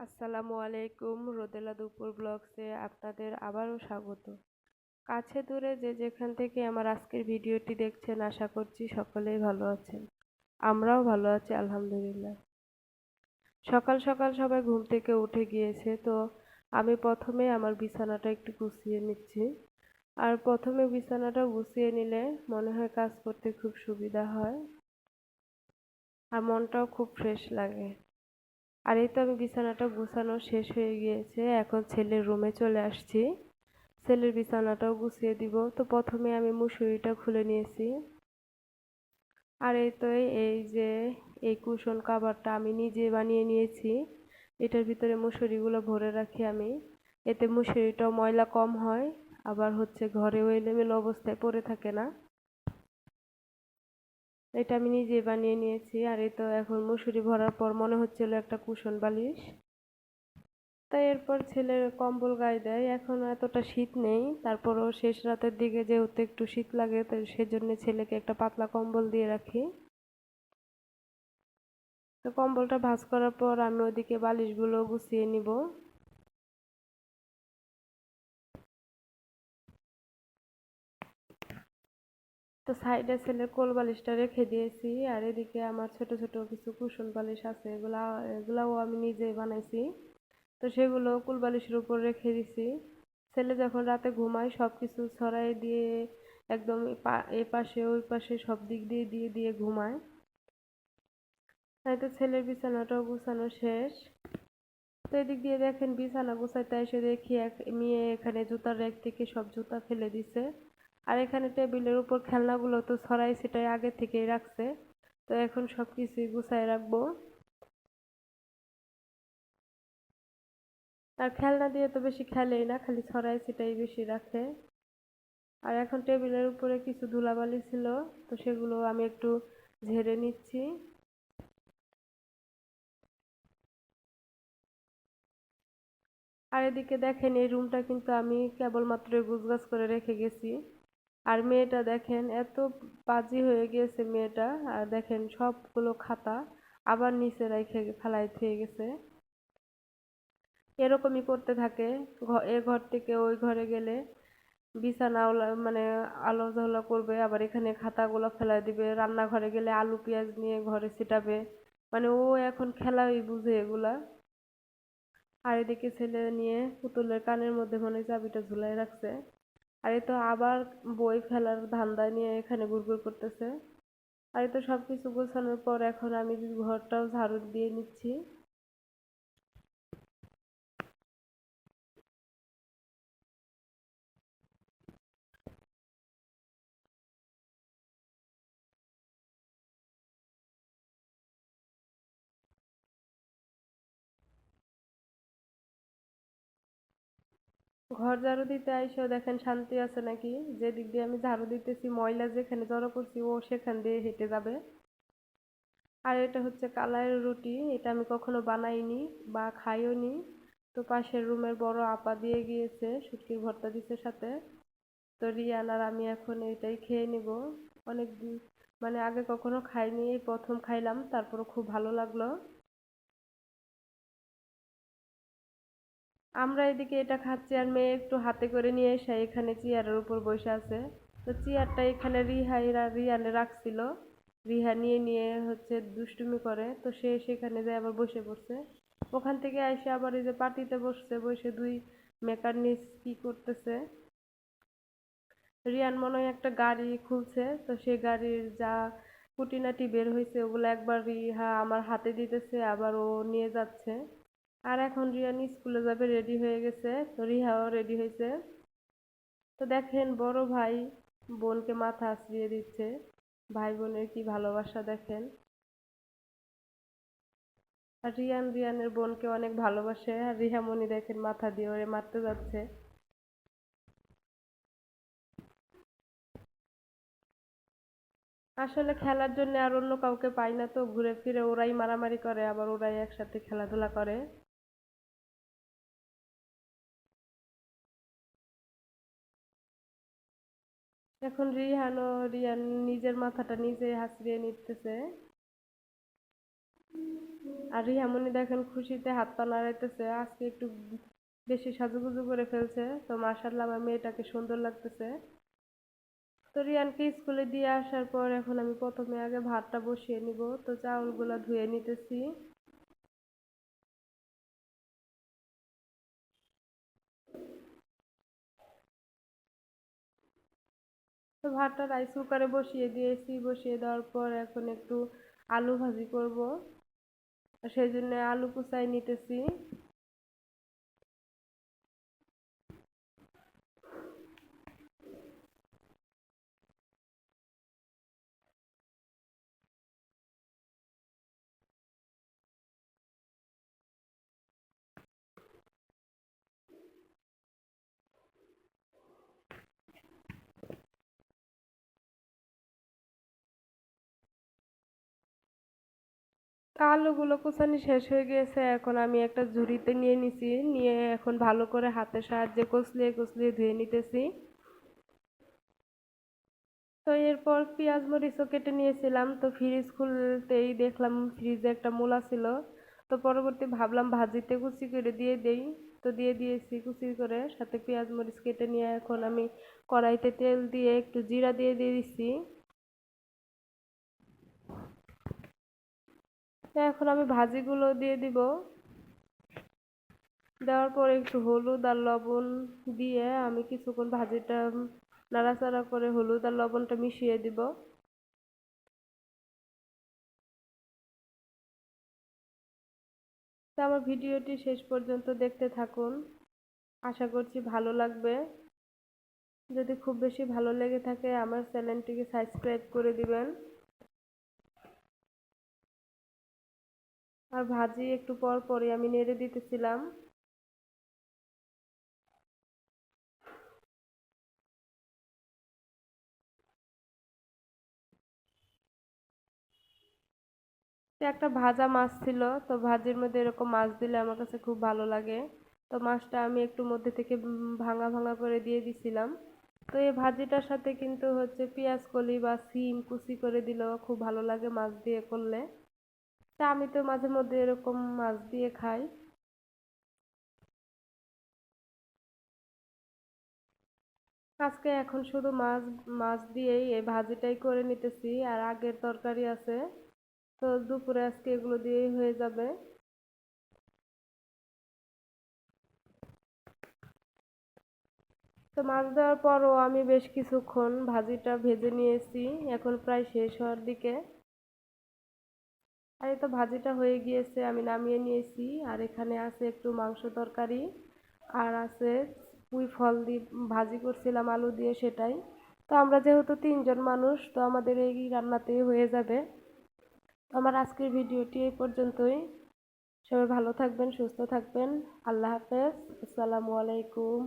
আসসালামু আলাইকুম, রোদেলা দুপুর ব্লগসে আপনাদের আবারও স্বাগত। কাছে দূরে যে যেখান থেকে আমার আজকের ভিডিওটি দেখছেন, আশা করছি সকলেই ভালো আছেন। আমরাও ভালো আছি, আলহামদুলিল্লাহ। সকাল সকাল সবাই ঘুম থেকে উঠে গিয়েছে, তো আমি প্রথমে আমার বিছানাটা একটু গুছিয়ে নিচ্ছি। আর প্রথমে বিছানাটা গুছিয়ে নিলে মনে হয় কাজ করতে খুব সুবিধা হয়। আর মনটাও খুব ফ্রেশ লাগে। আর এই তো আমি বিছানাটা গুছানো শেষ হয়ে গিয়েছে। এখন ছেলের রুমে চলে আসছি। ছেলের বিছানাটাও গুছিয়ে দিব। তো প্রথমে আমি মুসুরিটা খুলে নিয়েছি। আর এই তো এই যে এই কুশন কাভারটা আমি নিজে বানিয়ে নিয়েছি। এটার ভিতরে মুসুরিগুলো ভরে রাখি আমি। এতে মুসুরিটাও ময়লা কম হয়। আবার হচ্ছে ঘরেও এলোমেলো অবস্থায় পড়ে থাকে না। এটা আমি নিজে বানিয়ে নিয়েছি, আর এই তো এখন মুসুরি ভরার পর মনে হচ্ছিল একটা কুশন বালিশ। তাই এরপর ছেলের কম্বল গায়ে দেয়, এখন এতটা শীত নেই, তারপরও শেষ রাতের দিকে যেহেতু একটু শীত লাগে, তো সেজন্য ছেলেকে একটা পাতলা কম্বল দিয়ে রাখি। তো কম্বলটা ভাঁজ করার পর আমি ওদিকে বালিশগুলো গুছিয়ে নিব। তো সাইডে ছেলের কোল বালিশটা রেখে দিয়েছি, আর এদিকে আমার ছোট ছোট কিছু কুশন বালিশ আছে, এগুলা, এগুলাও আমি নিজে বানাইছি। তো সেগুলো কুল বালিশের উপর রেখে দিছি। ছেলে যখন রাতে ঘুমায় সব কিছু ছড়াই দিয়ে একদম এ পাশে ওই পাশে সব দিক দিয়ে দিয়ে দিয়ে ঘুমায়। তাই তো ছেলের বিছানাটাও গুছানো শেষ। তো এদিক দিয়ে দেখেন বিছানা গুছাইতে এসে দেখি এক মেয়ে এখানে জুতার র্যাক থেকে সব জুতা ফেলে দিছে। আর এখানে টেবিলের উপর খেলনাগুলো তো ছড়াই সেটাই আগে থেকেই রাখছে। তো এখন সব কিছুই গুছাই রাখব। আর খেলনা দিয়ে তো বেশি খেলেই না, খালি ছড়াই সেটাই বেশি রাখে। আর এখন টেবিলের উপরে কিছু ধুলাবালি ছিল, তো সেগুলো আমি একটু ঝেড়ে নিচ্ছি। আর এদিকে দেখেন এই রুমটা কিন্তু আমি কেবলমাত্র গুছগাছ করে রেখে গেছি। আর মেয়েটা দেখেন, এত পাজি হয়ে গিয়েছে মেয়েটা। আর দেখেন সবগুলো খাতা আবার নিচে রেখে ফেলাই থুয়ে গেছে। এরকমই করতে থাকে। এ ঘর থেকে ওই ঘরে গেলে বিছানা মানে আলো ঝোলা করবে, আবার এখানে খাতাগুলো ফেলাই দিবে। রান্নাঘরে গেলে আলু পেঁয়াজ নিয়ে ঘরে ছিটাবে। মানে ও এখন খেলাই বুঝে এগুলা। আর এদিকে ছেলে নিয়ে পুতুলের কানের মধ্যে মনে চাবিটা ঝুলাই রাখছে। আর তো আবার বই ফেলার ধান্দা নিয়ে এখানে ঘুরঘুর করতেছে। আর তো সব কিছু গোছানোর পর এখন আমি ঘরটাও ঝাড়ু দিয়ে নিচ্ছি। ঘর ঝাড়ু দিতে আইসেও দেখেন শান্তি আছে নাকি? যে দিক দিয়ে আমি ঝাড়ু দিতেছি, ময়লা যেখানে জড়ো করছি, ও সেখান দিয়ে হেঁটে যাবে। আর এটা হচ্ছে কালারের রুটি, এটা আমি কখনো বানাইনি বা খাইও নি তো পাশের রুমের বড় আপা দিয়ে গিয়েছে, শুটকির ভর্তা দিছে সাথে। তো রিয়ান আর আমি এখন এটাই খেয়ে নিব। অনেক মানে আগে কখনো খাইনি, এই প্রথম খাইলাম, তারপরও খুব ভালো লাগল। আমরা এদিকে এটা খাচ্ছি আর মেয়ে একটু হাতে করে নিয়ে এসে এখানে চেয়ারের উপর বসে আছে। তো চেয়ারটা এখানে রিহাইরা রিয়ানে রাখছিল। রিহা নিয়ে নিয়ে হচ্ছে দুষ্টুমি করে। তো সে সেখানে যায় আবার বসে পড়ছে। ওখান থেকে এসে আবার এই যে পার্টিতে বসছে, বসে দুই মেকানিক কি করতেছে। রিয়ান মনে হয় একটা গাড়ি খুলছে। তো সেই গাড়ির যা খুঁটিনাটি বের হয়েছে, ওগুলো একবার রিহা আমার হাতে দিতেছে, আবার ও নিয়ে যাচ্ছে। আর এখন রিয়ান স্কুলে যাবে রেডি হয়ে গেছে। তো রিহাও রেডি হয়েছে। তো দেখেন, বড় ভাই বোনকে মাথা আশ্রিয়ে দিচ্ছে। ভাই বোনের কি ভালোবাসা দেখেন। আর রিয়ান, রিয়ানের বোনকে অনেক ভালোবাসে। আর রিহামণি দেখেন মাথা দিয়ে ওরে মারতে যাচ্ছে। আসলে খেলার জন্য আর অন্য কাউকে পাই না তো। ঘুরে ফিরে ওরাই মারামারি করে, আবার ওরাই একসাথে খেলাধুলা করে। এখন রিহান ও রিয়ান নিজের মাথাটা নিজে হাসড়িয়ে নিতেছে। আর রিহামনি দেখেন খুশিতে হাত পা নাড়াইতেছে, আজকে একটু বেশি সাজুগুজু করে ফেলছে। তো মাশাল্লাহ আমার মেয়েটাকে সুন্দর লাগতেছে। তো রিয়ানকে স্কুলে দিয়ে আসার পর এখন আমি প্রথমে আগে ভাতটা বসিয়ে নিব। তো চাউলগুলো ধুয়ে নিতেছি। তো ভাতটা রাইস কুকারে বসিয়ে দিয়েছি। বসিয়ে দেওয়ার পর এখন একটু আলু ভাজি করব। সেই জন্য আলু কুচাই নিতেছি। তা আলুগুলো কুচানি শেষ হয়ে গিয়েছে, এখন আমি একটা ঝুড়িতে নিয়ে নিছি, নিয়ে এখন ভালো করে হাতের সাহায্যে কচলিয়ে কচলিয়ে ধুয়ে নিতেছি। তো এরপর পেঁয়াজ মরিচও কেটে নিয়েছিলাম, তো ফ্রিজ খুলতেই দেখলাম ফ্রিজে একটা মূলা ছিল। তো পরবর্তী ভাবলাম ভাজিতে কুচি করে দিয়ে দেই, তো দিয়ে দিয়েছি কুচি করে, সাথে পেঁয়াজ মরিচ কেটে নিয়ে এখন আমি কড়াইতে তেল দিয়ে একটু জিরা দিয়ে দিয়ে দিচ্ছি এখন আমি ভাজিগুলো দিয়ে দিব। দেওয়ার পর একটু হলুদ আর লবণ দিয়ে আমি কিছুক্ষণ ভাজিটা নাড়াচাড়া করে হলুদ আর লবণটা মিশিয়ে দিব। তো আমার ভিডিওটি শেষ পর্যন্ত দেখতে থাকুন। আশা করছি ভালো লাগবে। যদি খুব বেশি ভালো লেগে থাকে আমার চ্যানেলটিকে সাবস্ক্রাইব করে দিবেন। আর ভাজি একটু পর পরই আমি নেড়ে দিতেছিলাম। একটা ভাজা মাছ ছিল, তো ভাজির মধ্যে এরকম মাছ দিলে আমার কাছে খুব ভালো লাগে। তো মাছটা আমি একটু মধ্যে থেকে ভাঙা ভাঙা করে দিয়ে দিছিলাম। তো এই ভাজিটার সাথে কিন্তু হচ্ছে পেঁয়াজ কলি বা সিম কুচি করে দিলেও খুব ভালো লাগে মাছ দিয়ে করলে। তা আমি তো মাঝে মধ্যে এরকম মাছ দিয়ে খাই। আজকে এখন শুধু মাছ মাছ দিয়েই এই ভাজিটাই করে নিতেছি, আর আগের তরকারি আছে। তো দুপুরে আজকে এগুলো দিয়েই হয়ে যাবে। তো মাছ দেওয়ার পরও আমি বেশ কিছুক্ষণ ভাজিটা ভেজে নিয়েছি, এখন প্রায় শেষ হওয়ার দিকে। আর এই তো ভাজিটা হয়ে গিয়েছে, আমি নামিয়ে নিয়েছি। আর এখানে আছে একটু মাংস তরকারি, আর আছে পুঁই ফল দিয়ে ভাজি করছিলাম আলু দিয়ে সেটাই। তো আমরা যেহেতু তিনজন মানুষ, তো আমাদের এই রান্নাতেই হয়ে যাবে। আমার আজকের ভিডিওটি এই পর্যন্তই। সবাই ভালো থাকবেন, সুস্থ থাকবেন। আল্লাহ হাফেজ। আসসালামু আলাইকুম।